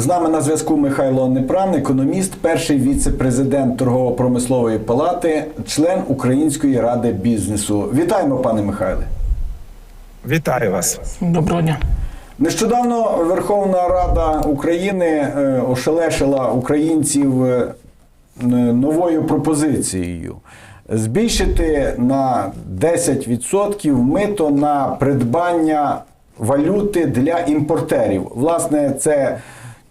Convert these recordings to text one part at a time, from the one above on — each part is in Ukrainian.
З нами на зв'язку Михайло Непран, економіст, перший віце-президент торгово-промислової палати, член Української ради бізнесу. Вітаємо, пане Михайле. Вітаю вас. Доброго дня. Нещодавно Верховна Рада України е, ошелешила українців е, новою пропозицією збільшити на 10% мито на придбання валюти для імпортерів. Власне, це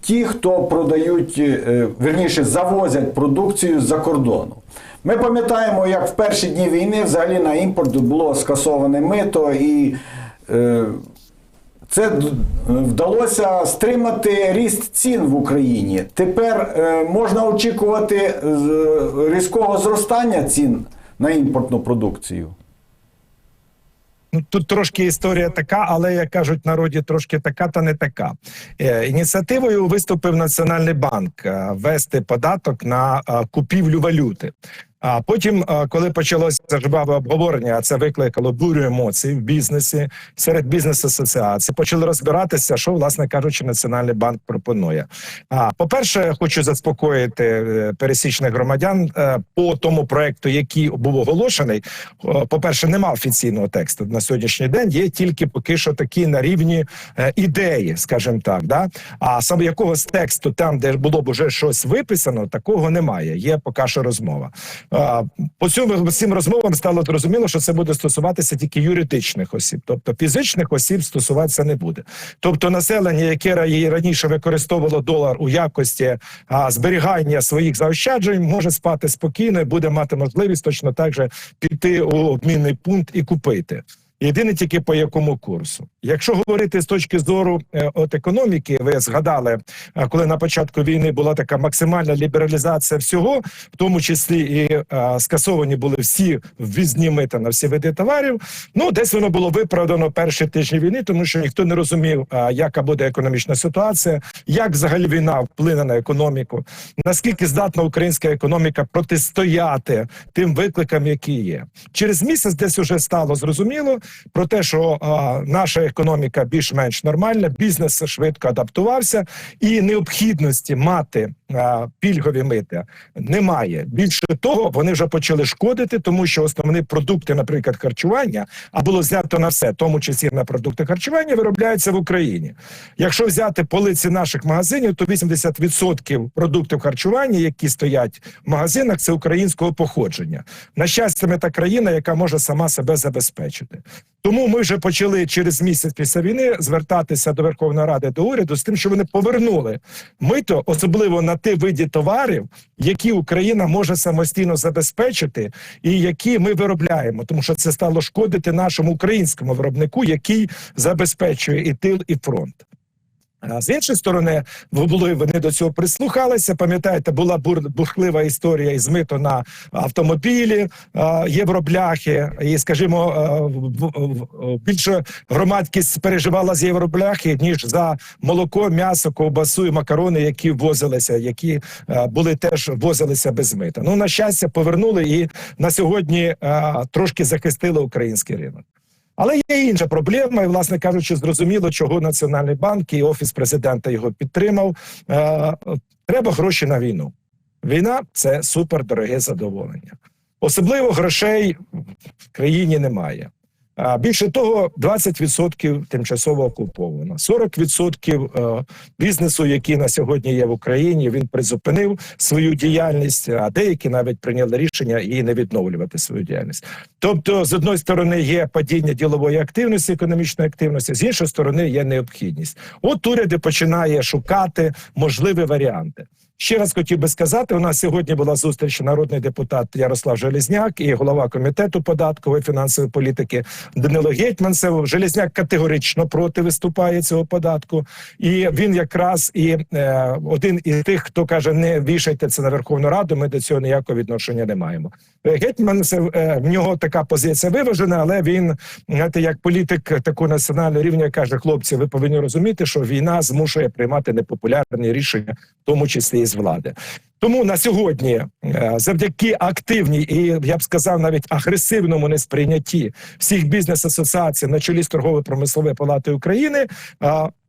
ті, хто продають, е, верніше, завозять продукцію з-за кордону. Ми пам'ятаємо, як в перші дні війни взагалі на імпорт було скасоване мито і. е, це вдалося стримати ріст цін в Україні. Тепер е, можна очікувати е, різкого зростання цін на імпортну продукцію. Ну тут трошки історія така, але як кажуть народі, трошки така та не така. Е, ініціативою виступив Національний банк вести ввести податок на е, купівлю валюти. А потім, е, коли почалося жваве обговорення, а це викликало бурю емоцій в бізнесі серед бізнес-асоціацій, почали розбиратися, що власне кажучи, Національний банк пропонує. А по-перше, хочу заспокоїти е, пересічних громадян е, по тому проекту, який був оголошений. По-перше, нема офіційного тексту на сьогоднішній день. Є тільки поки що такі на рівні ідеї, скажімо так. Да? А саме якогось тексту, там де було б уже щось виписано, такого немає. Є поки що розмова. По цьому всім розмовам стало зрозуміло, що це буде стосуватися тільки юридичних осіб, тобто фізичних осіб стосуватися не буде. Тобто, населення, яке ра- раніше використовувало долар у якості а, зберігання своїх заощаджень, може спати спокійно і буде мати можливість точно так же піти у обмінний пункт і купити. Єдине тільки по якому курсу. Якщо говорити з точки зору е, от економіки, ви згадали, е, коли на початку війни була така максимальна лібералізація всього, в тому числі і е, скасовані були всі ввізні мита на всі види товарів. Ну десь воно було виправдано перші тижні війни, тому що ніхто не розумів, яка буде економічна ситуація, як взагалі війна вплине на економіку, наскільки здатна українська економіка протистояти тим викликам, які є. Через місяць десь уже стало зрозуміло про те, що а, наша економіка більш-менш нормальна, бізнес швидко адаптувався, і необхідності мати пільгові мити немає. Більше того, вони вже почали шкодити, тому що основні продукти, наприклад, харчування, а було знято на все, тому числі на продукти харчування, виробляються в Україні. Якщо взяти полиці наших магазинів, то 80% продуктів харчування, які стоять в магазинах, це українського походження. На щастя, ми та країна, яка може сама себе забезпечити. Тому ми вже почали через місяць після війни звертатися до Верховної Ради до уряду з тим, що вони повернули мито, особливо на ті види товарів, які Україна може самостійно забезпечити, і які ми виробляємо, тому що це стало шкодити нашому українському виробнику, який забезпечує і тил, і фронт. А з іншої сторони, ви були вони до цього прислухалися. Пам'ятаєте, була бур, бурхлива історія із мито на автомобілі, євробляхи, і скажімо, більше громадськість переживала з євробляхи ніж за молоко, м'ясо, ковбасу і макарони, які ввозилися, які були теж ввозилися без мита. Ну на щастя, повернули і на сьогодні трошки захистили український ринок. Але є інша проблема, і, власне кажучи, зрозуміло, чого Національний банк і офіс президента його підтримав. Е, треба гроші на війну. Війна це супердороге задоволення. Особливо грошей в країні немає. Більше того, 20% тимчасово окуповано. 40% е, бізнесу, який на сьогодні є в Україні, він призупинив свою діяльність, а деякі навіть прийняли рішення і не відновлювати свою діяльність. Тобто, з одної сторони, є падіння ділової активності, економічної активності, з іншої сторони, є необхідність. От уряди починає шукати можливі варіанти. Ще раз хотів би сказати, у нас сьогодні була зустріч народний депутат Ярослав Железняк і голова комітету податкової фінансової політики Данило Гетьманцев. Железняк категорично проти виступає цього податку, і він якраз і е, один із тих, хто каже: не вішайте це на Верховну Раду. Ми до цього ніякого відношення не маємо. Е, Гетьманцев е, в нього така позиція виважена, але він знаєте, як політик такого національного рівня каже: хлопці, ви повинні розуміти, що війна змушує приймати непопулярні рішення, в тому числі і з влади. Тому на сьогодні, е, завдяки активній і я б сказав, навіть агресивному несприйнятті всіх бізнес-асоціацій на чолі з торгово-промислової палати України,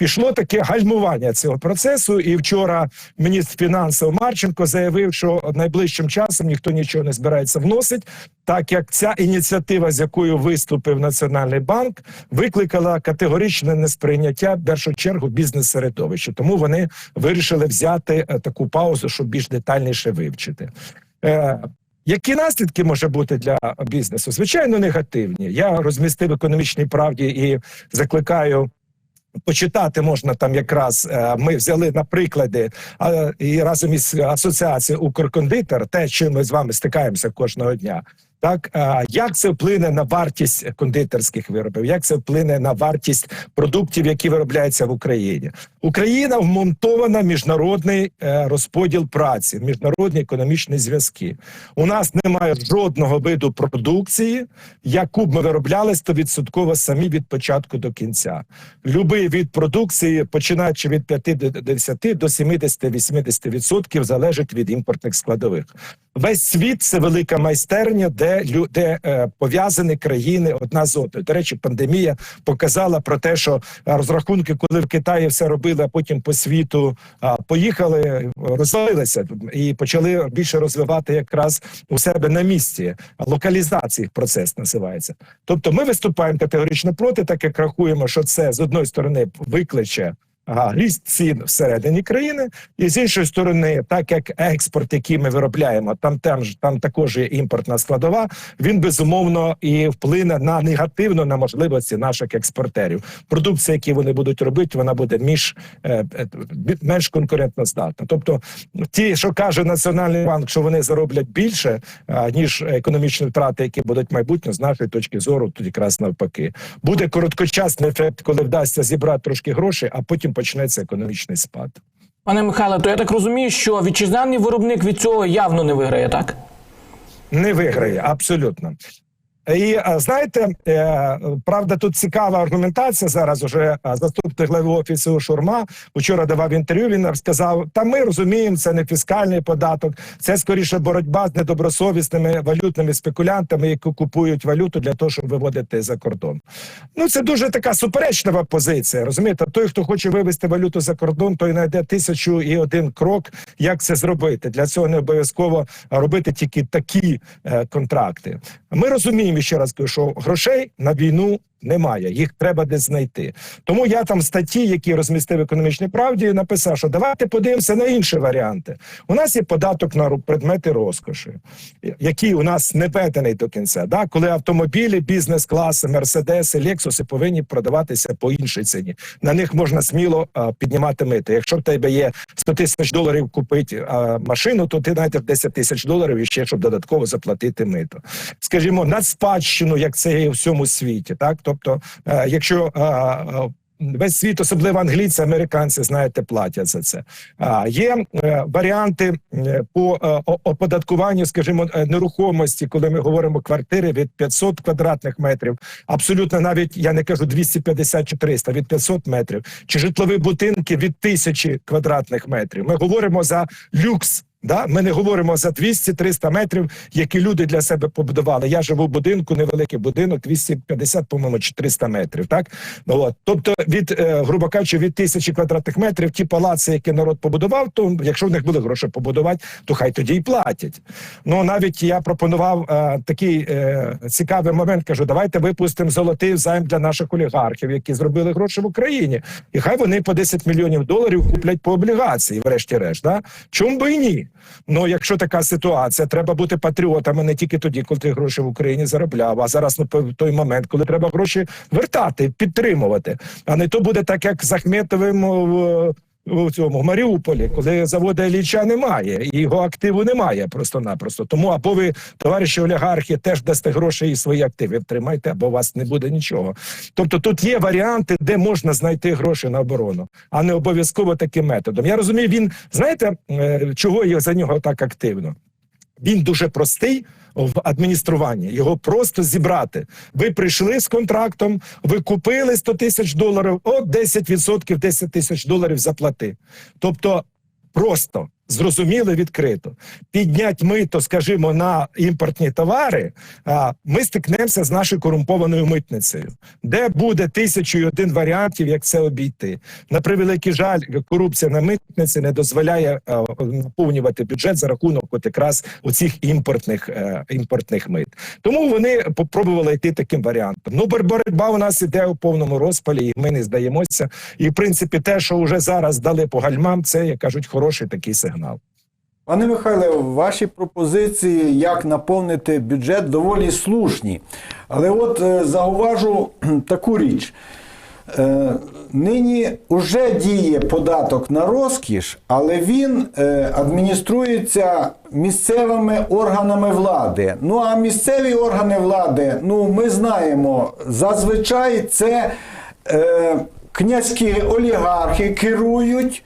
пішло таке гальмування цього процесу. І вчора міністр фінансів Марченко заявив, що найближчим часом ніхто нічого не збирається вносить, так як ця ініціатива, з якою виступив Національний банк, викликала категоричне несприйняття в першу чергу бізнес-середовища. Тому вони вирішили взяти е, таку паузу, щоб більш детальніше вивчити. Е, які наслідки може бути для бізнесу? Звичайно, негативні. Я розмістив економічній правді і закликаю. Почитати можна там якраз е, ми взяли на приклади і разом із асоціацією Укркондитер, те, чим ми з вами стикаємося кожного дня. Так як це вплине на вартість кондитерських виробів? Як це вплине на вартість продуктів, які виробляються в Україні? Україна вмонтована в міжнародний е, розподіл праці, міжнародні економічні зв'язки. У нас немає жодного виду продукції, яку б ми виробляли стовідсотково самі від початку до кінця. Любий від продукції, починаючи від 50 до 70-80% залежить від імпортних складових. Весь світ це велика майстерня, де де е, пов'язані країни одна з одною. До речі, пандемія показала про те, що е, розрахунки, коли в Китаї все робили, а потім по світу поїхали, розвалилися і почали більше розвивати якраз у себе на місці. Локалізації процес називається. Тобто, ми виступаємо категорично проти, так як рахуємо, що це з одної сторони викличе. Ріст цін всередині країни, і з іншої сторони, так як експорт, який ми виробляємо, там там там також є імпортна складова. Він безумовно і вплине на негативно на можливості наших експортерів. Продукція, які вони будуть робити, вона буде між е, е, менш конкурентно здатна. Тобто, ті, що каже Національний банк, що вони зароблять більше ніж економічні втрати, які будуть майбутньо, з нашої точки зору, тут якраз навпаки буде короткочасний ефект, коли вдасться зібрати трошки грошей, а потім почнеться економічний спад. Пане Михайле, то я так розумію, що вітчизняний виробник від цього явно не виграє, так? Не виграє абсолютно. І знаєте, е, правда, тут цікава аргументація. Зараз уже заступник глави офісу Шурма вчора давав інтерв'ю. Він сказав: та ми розуміємо, це не фіскальний податок, це скоріше боротьба з недобросовісними валютними спекулянтами, які купують валюту для того, щоб виводити за кордон. Ну це дуже така суперечлива позиція. Розумієте, той, хто хоче вивести валюту за кордон, той знайде тисячу і один крок, як це зробити. Для цього не обов'язково робити тільки такі е, контракти. Ми розуміємо ще раз кажу, що грошей на війну. Немає, їх треба десь знайти. Тому я там статті, які розмістив економічній правді, написав, що давайте подивимося на інші варіанти. У нас є податок на предмети розкоші, який у нас не введений до кінця. Да? Коли автомобілі, бізнес-класи, мерседеси, лексуси повинні продаватися по іншій ціні. На них можна сміло а, піднімати мити. Якщо в тебе є 100 тисяч доларів купити а, машину, то ти знайдеш 10 тисяч доларів і ще щоб додатково заплатити мито. Скажімо, на спадщину, як це є у всьому світі, так тобто, е, якщо а, а, Весь світ, особливо англійці, американці, знаєте, платять за це. А є е, варіанти е, по е, оподаткуванню, скажімо, е, нерухомості, коли ми говоримо квартири від 500 квадратних метрів, абсолютно навіть я не кажу 250 чи 300, від 500 метрів, чи житлові будинки від 1000 квадратних метрів. Ми говоримо за люкс. Да, ми не говоримо за 200-300 метрів, які люди для себе побудували. Я живу в будинку, невеликий будинок, 250, по-моєму, чи 300 метрів. Так ну от тобто, від е, грубо кажучи, від тисячі квадратних метрів, ті палаци, які народ побудував, то якщо в них були гроші побудувати, то хай тоді й платять. Ну навіть я пропонував е, такий е, цікавий момент. Кажу, давайте випустимо золотий займ для наших олігархів, які зробили гроші в Україні, і хай вони по 10 мільйонів доларів куплять по облігації, врешті-решт. Да? Чому би і ні? Ну, якщо така ситуація, треба бути патріотами не тільки тоді, коли ти гроші в Україні заробляв, а зараз на той момент, коли треба гроші вертати, підтримувати. А не то буде так, як з Ахметовим у цьому в Маріуполі, коли заводу Ілліча немає, і його активу немає просто-напросто. Тому або ви, товариші олігархи, теж дасте гроші і свої активи втримайте, або у вас не буде нічого. Тобто тут є варіанти, де можна знайти гроші на оборону, а не обов'язково таким методом. Я розумію, він знаєте, е, чого я за нього так активно? Він дуже простий в адмініструванні. Його просто зібрати. Ви прийшли з контрактом, ви купили 100 тисяч доларів, от 10%, 10 тисяч доларів заплати. Тобто просто зрозуміло відкрито. Піднять мито, скажімо, на імпортні товари, а, ми стикнемося з нашою корумпованою митницею, де буде тисячу і один варіантів, як це обійти. На превеликий жаль, корупція на митниці не дозволяє наповнювати бюджет за рахунок от якраз оцих імпортних, е, імпортних мит. Тому вони попробували йти таким варіантом. Ну, бор- боротьба у нас іде у повному розпалі, і ми не здаємося. І в принципі, те, що вже зараз дали по гальмам, це як кажуть, хороший такий сигнал. Пане Михайле, ваші пропозиції, як наповнити бюджет, доволі слушні. Але от е, зауважу таку річ. Е, Нині вже діє податок на розкіш, але він е, адмініструється місцевими органами влади. Ну а місцеві органи влади, ну ми знаємо, зазвичай це князькі олігархи керують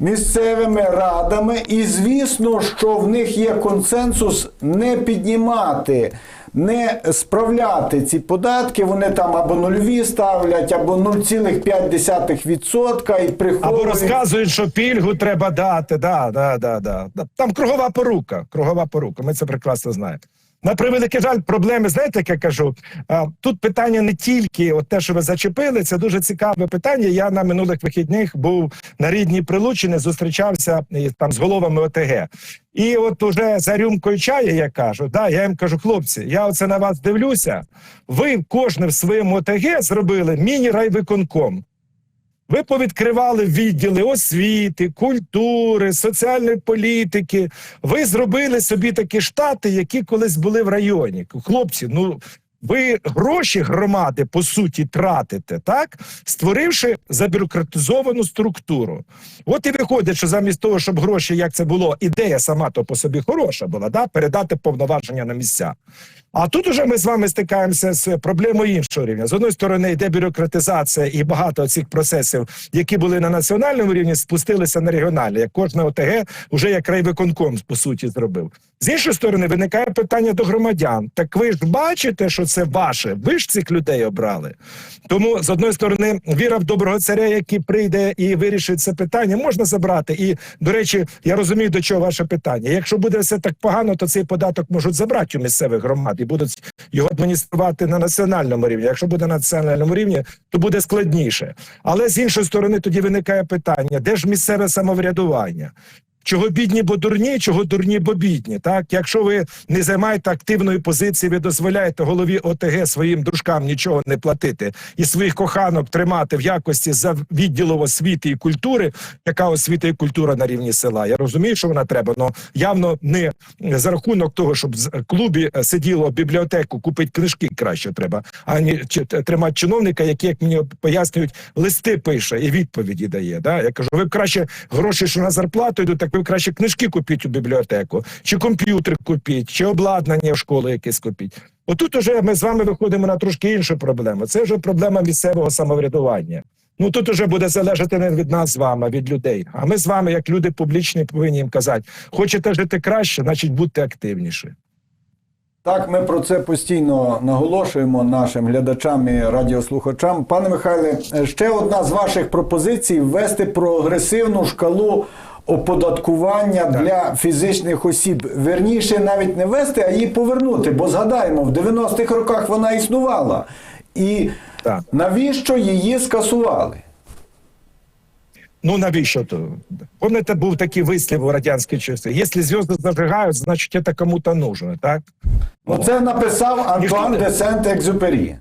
місцевими радами, і звісно, що в них є консенсус не піднімати, не справляти ці податки. Вони там або нульові ставлять, або 0,5% і приходять. Або розказують, що пільгу треба дати. Да, да, да, да. Там кругова порука. Кругова порука. Ми це прекрасно знаємо. На превеликий жаль, проблеми, знаєте, як я кажу, тут питання не тільки от те, що ви зачепили, це дуже цікаве питання. Я на минулих вихідних був на рідній Прилучині, зустрічався там з головами ОТГ. І от уже за рюмкою чаю я кажу, да, я їм кажу, хлопці, я оце на вас дивлюся. Ви кожне в своєму ОТГ зробили міні-райвиконком. Ви повідкривали відділи освіти, культури, соціальної політики. Ви зробили собі такі штати, які колись були в районі. Хлопці, ну ви гроші громади по суті тратите, так створивши забюрократизовану структуру. От і виходить, що замість того, щоб гроші, як це було, ідея сама то по собі хороша була, да, передати повноваження на місця. А тут уже ми з вами стикаємося з проблемою іншого рівня. З одної сторони, йде бюрократизація, і багато цих процесів, які були на національному рівні, спустилися на регіональний. Як кожна ОТГ вже як райвиконком по суті зробив. З іншої сторони, виникає питання до громадян. Так ви ж бачите, що це ваше. Ви ж цих людей обрали. Тому з одної сторони, віра в доброго царя, який прийде і вирішить це питання, можна забрати. І до речі, я розумію, до чого ваше питання. Якщо буде все так погано, то цей податок можуть забрати у місцевих громад і будуть його адмініструвати на національному рівні. Якщо буде на національному рівні, то буде складніше. Але з іншої сторони, тоді виникає питання: де ж місцеве самоврядування? Чого бідні, бо дурні, чого дурні, бо бідні. Так, якщо ви не займаєте активної позиції, ви дозволяєте голові ОТГ своїм дружкам нічого не платити і своїх коханок тримати в якості за відділу освіти і культури, яка освіта і культура на рівні села. Я розумію, що вона треба, але явно не за рахунок того, щоб в клубі е, сиділо в бібліотеку, купити книжки краще треба, а не тримати чиновника, який, як мені пояснюють, листи пише і відповіді дає. Да? Я кажу, ви б краще гроші, що на зарплату йдуть, так ви краще книжки купіть у бібліотеку, чи комп'ютер купіть, чи обладнання в школу якесь купіть. Отут уже ми з вами виходимо на трошки іншу проблему. Це вже проблема місцевого самоврядування. Ну тут уже буде залежати не від нас з вами, а від людей. А ми з вами, як люди публічні, повинні їм казати: хочете жити краще, значить будьте активніші. Так, ми про це постійно наголошуємо нашим глядачам і радіослухачам. Пане Михайле, ще одна з ваших пропозицій ввести прогресивну шкалу оподаткування для фізичних осіб. Верніше навіть не ввести, а її повернути. Бо згадаємо, в 90-х роках вона існувала. І Так. навіщо її скасували? Ну навіщо то? Пам'ятаєте, був такий вислів у радянські часи. Якщо зв'язки зажигають, значить це кому-то нужно, так? Оце написав Антуан де Сент-Екзюпері.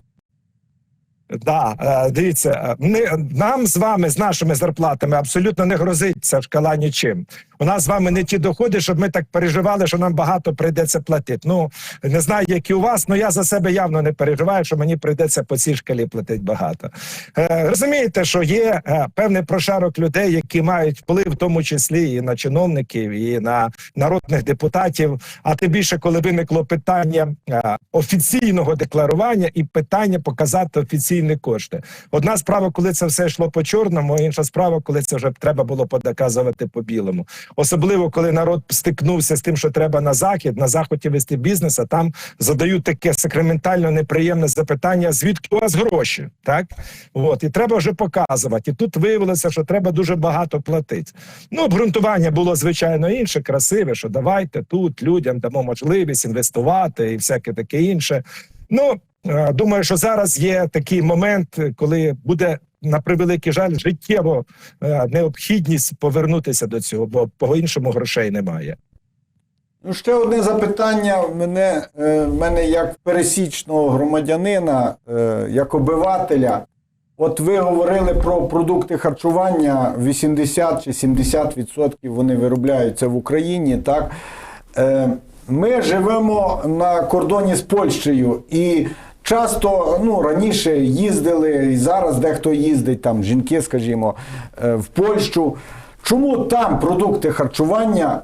Да, е, дивіться, е, ми, нам з вами, з нашими зарплатами, абсолютно не грозить ця шкала нічим. У нас з вами не ті доходи, щоб ми так переживали, що нам багато прийдеться платити. Ну не знаю, як і у вас, але я за себе явно не переживаю, що мені прийдеться по цій шкалі платити багато. Е, розумієте, що є е, певний прошарок людей, які мають вплив, в тому числі і на чиновників, і на народних депутатів. А тим більше, коли виникло питання е, офіційного декларування і питання показати офіційні кошти. Одна справа, коли це все йшло по чорному, інша справа, коли це вже треба було доказувати по білому. Особливо коли народ стикнувся з тим, що треба на захід, на заході вести бізнес, а там задають таке сакраментально неприємне запитання: звідки у вас гроші? Так от і треба вже показувати. І тут виявилося, що треба дуже багато платити. Ну, обґрунтування було звичайно інше, красиве, що давайте тут людям дамо можливість інвестувати і всяке таке інше. Ну е, думаю, що зараз є такий момент, коли буде на превеликий жаль життєво е, необхідність повернутися до цього, бо по іншому грошей немає. Ну, ще одне запитання мене, е, в мене як пересічного громадянина, е, як обивателя. От ви говорили про продукти харчування, 80 чи 70% вони виробляються в Україні. Так? Ми живемо на кордоні з Польщею і часто ну, раніше їздили, і зараз дехто їздить, там жінки, скажімо, е, в Польщу. Чому там продукти харчування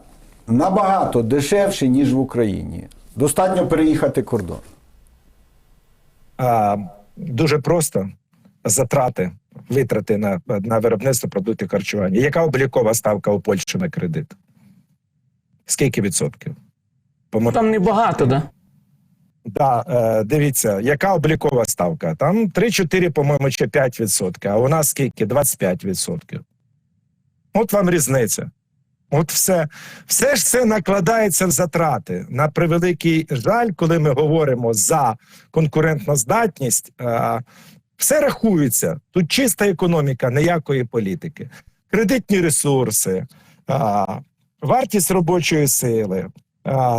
набагато дешевші, ніж в Україні? Достатньо переїхати кордон. А, дуже просто затрати, витрати на, на виробництво продуктів харчування. Яка облікова ставка у Польщі на кредит? Скільки відсотків? Помо- Там небагато, да? Да, е, дивіться, яка облікова ставка? Там 3-4, по-моєму, чи 5 відсотків, а у нас скільки? 25 відсотків. От вам різниця. От все. Все ж це накладається в затрати. На превеликий жаль, коли ми говоримо за конкурентну здатність, е, все рахується. Тут чиста економіка, ніякої політики. Кредитні ресурси, е, вартість робочої сили,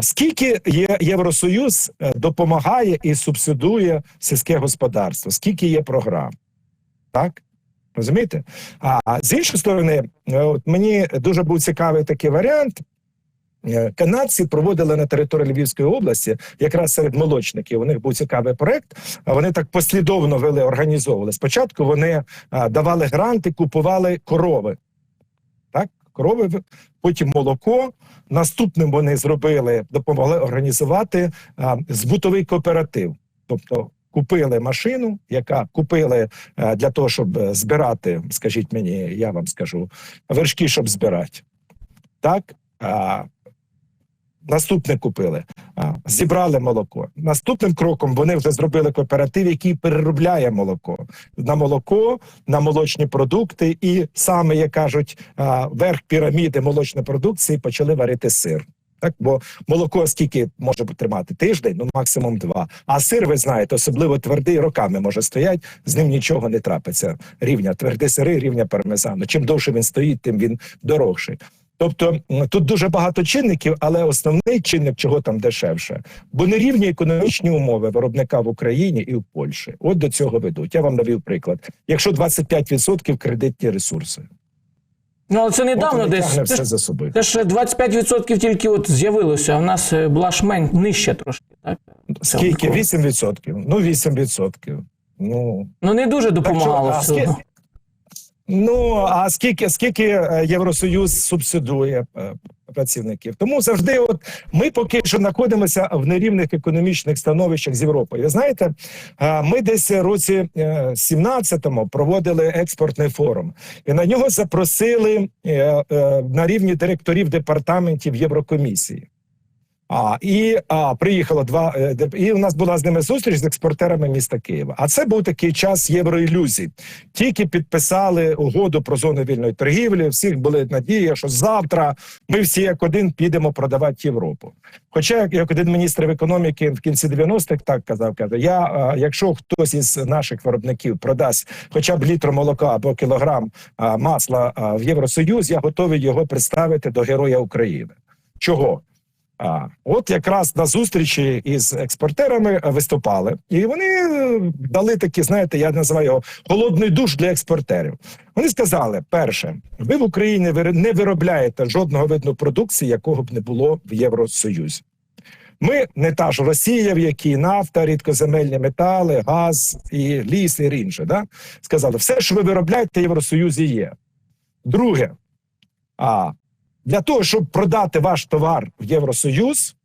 Скільки Євросоюз е, допомагає і субсидує сільське господарство? Скільки є програм? Так? Розумієте? А з іншої сторони, е, от мені дуже був цікавий такий варіант. Е, Канадці проводили на території Львівської області, якраз серед молочників. У них був цікавий проект. Вони так послідовно вели, організовували. Спочатку вони давали гранти, купували корови. Так, корови, потім молоко. Наступним вони зробили, допомогли організувати а, збутовий кооператив. Тобто купили машину, яка купили для того, щоб збирати, скажіть мені, я вам скажу, вершки, щоб збирати. Так. Наступне купили, зібрали молоко. Наступним кроком вони вже зробили кооператив, який переробляє молоко на молоко, на молочні продукти, і саме, як кажуть, верх піраміди молочної продукції почали варити сир. Так, бо молоко скільки може тримати тиждень, ну максимум два. А сир, ви знаєте, особливо твердий роками може стоять, з ним нічого не трапиться. Рівня тверді сири, рівня пармезану. Чим довше він стоїть, тим він дорогший. Тобто тут дуже багато чинників, але основний чинник, чого там дешевше, бо нерівні економічні умови виробника в Україні і в Польщі. От до цього ведуть. Я вам навів приклад. Якщо 25% кредитні ресурси, Ну, але це недавно от десь. Це все за собою. це ж 25% тільки от з'явилося, а в нас е, була ж мен нижче трошки, так? Скільки? Це 8%? Ну, 8%. Ну, Ну не дуже допомагало одно. скільки- Ну а скільки скільки е, Євросоюз субсидує е, працівників? Тому завжди, от ми поки що знаходимося в нерівних економічних становищах з Європою. Ви знаєте, е, ми десь році е, 17-му проводили експортний форум, і на нього запросили на рівні директорів департаментів Єврокомісії. А і а, приїхало два е, і у нас була з ними зустріч з експортерами міста Києва. А це був такий час євроілюзій. Тільки підписали угоду про зону вільної торгівлі. Всіх були надії, що завтра ми всі як один підемо продавати Європу. Хоча, як, один міністр економіки в кінці 90-х так казав, каже: я, а, якщо хтось із наших виробників продасть хоча б літр молока або кілограм а, масла в Євросоюз, я готовий його представити до Героя України. Чого? А от якраз на зустрічі із експортерами е, виступали, і вони е, дали такі, знаєте, я називаю його холодний душ для експортерів. Вони сказали: перше, ви в Україні не виробляєте жодного виду продукції, якого б не було в Євросоюзі. Ми не та ж Росія, в якій нафта, рідкоземельні метали, газ і ліс, і інше. Да? Сказали, все, що ви виробляєте, в Євросоюзі є. Друге, а для того, щоб продати ваш товар в Євросоюз,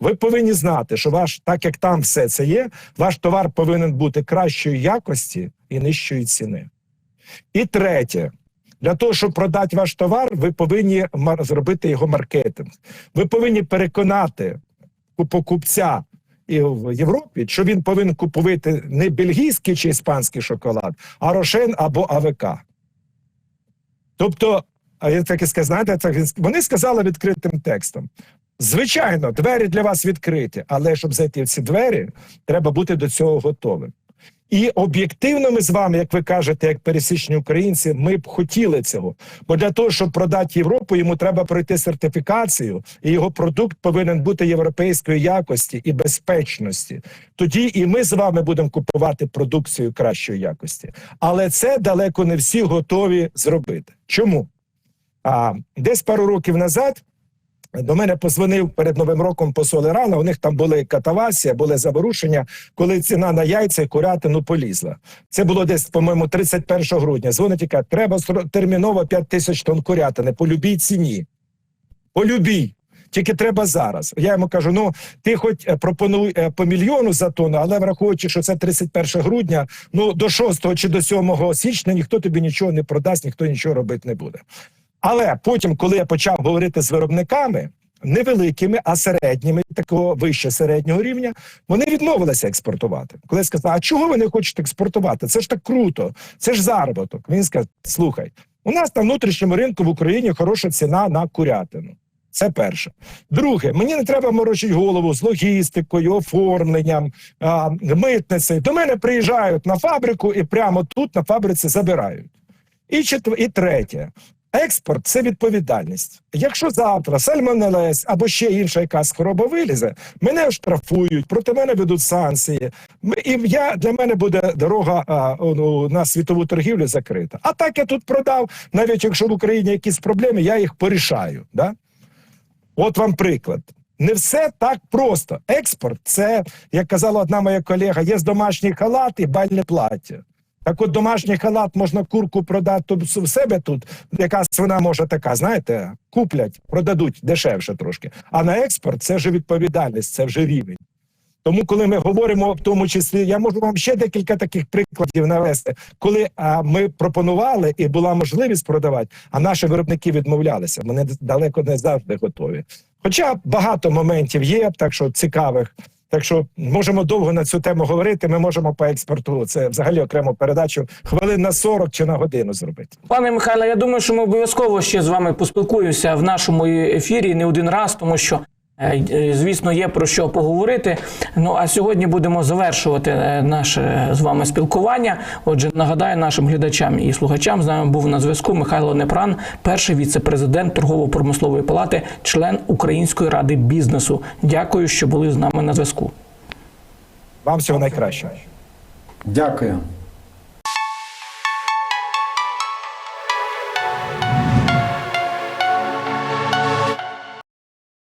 ви повинні знати, що ваш, так як там все це є, ваш товар повинен бути кращої якості і нижчої ціни. І третє, Для того, щоб продати ваш товар, ви повинні зробити його маркетинг. Ви повинні переконати покупця в Європі, що він повинен купувати не бельгійський чи іспанський шоколад, а Рошен або АВК. Тобто, а я так і сказав, знаєте, так вони сказали відкритим текстом. Звичайно, двері для вас відкриті, але щоб зайти в ці двері, треба бути до цього готовим. І об'єктивно ми з вами, як ви кажете, як пересічні українці, ми б хотіли цього. Бо для того, щоб продати Європу, йому треба пройти сертифікацію, і його продукт повинен бути європейської якості і безпечності. Тоді і ми з вами будемо купувати продукцію кращої якості. Але це далеко не всі готові зробити. Чому? А десь пару років назад до мене позвонив перед новим роком посол Ірана. У них там були катавасія, були заворушення, коли ціна на яйця і курятину полізла. Це було десь, по-моєму, 31 грудня. Дзвонить і каже, треба терміново 5 тисяч тонн курятини по любій ціні. По любій. Тільки треба зараз. Я йому кажу: ну ти хоч е, пропонуй е, по мільйону за тонну, але враховуючи, що це 31 грудня, ну до 6 чи до 7 січня ніхто тобі нічого не продасть, ніхто нічого робити не буде. Але потім, коли я почав говорити з виробниками, невеликими, а середніми, такого вище середнього рівня, вони відмовилися експортувати. Коли я сказав, а чого ви не хочете експортувати? Це ж так круто, це ж заробіток. Він сказав: слухай, у нас на внутрішньому ринку в Україні хороша ціна на курятину. Це перше. Друге, мені не треба морочити голову з логістикою, оформленням, а, митницею. До мене приїжджають на фабрику і прямо тут на фабриці забирають. І четвер... і третє. Експорт це відповідальність. Якщо завтра сальмонелез або ще інша якась хвороба вилізе, мене штрафують, проти мене ведуть санкції. І я для мене буде дорога а, ну, на світову торгівлю закрита. А так я тут продав, навіть якщо в Україні якісь проблеми, я їх порішаю. Да? От вам приклад. Не все так просто. Експорт це, як казала одна моя колега, є домашній халат і бальне плаття. Так от домашній халат можна курку продати в себе тут, яка свина може така, знаєте, куплять, продадуть дешевше трошки. А на експорт це вже відповідальність, це вже рівень. Тому, коли ми говоримо в тому числі, я можу вам ще декілька таких прикладів навести, коли а, ми пропонували і була можливість продавати, а наші виробники відмовлялися. Вони далеко не завжди готові. Хоча багато моментів є, так що цікавих. Так що можемо довго на цю тему говорити. Ми можемо по експорту. Це взагалі окрему передачу хвилин на 40 чи на годину зробити. Пане Михайле, я думаю, що ми обов'язково ще з вами поспілкуємося в нашому ефірі не один раз, тому що. Е, Звісно, є про що поговорити. Ну а сьогодні будемо завершувати е, наше з вами спілкування. Отже, нагадаю нашим глядачам і слухачам. З нами був на зв'язку Михайло Непран, перший віце-президент торгово-промислової палати, член Української ради бізнесу. Дякую, що були з нами на зв'язку. Вам всього найкращого. Дякую.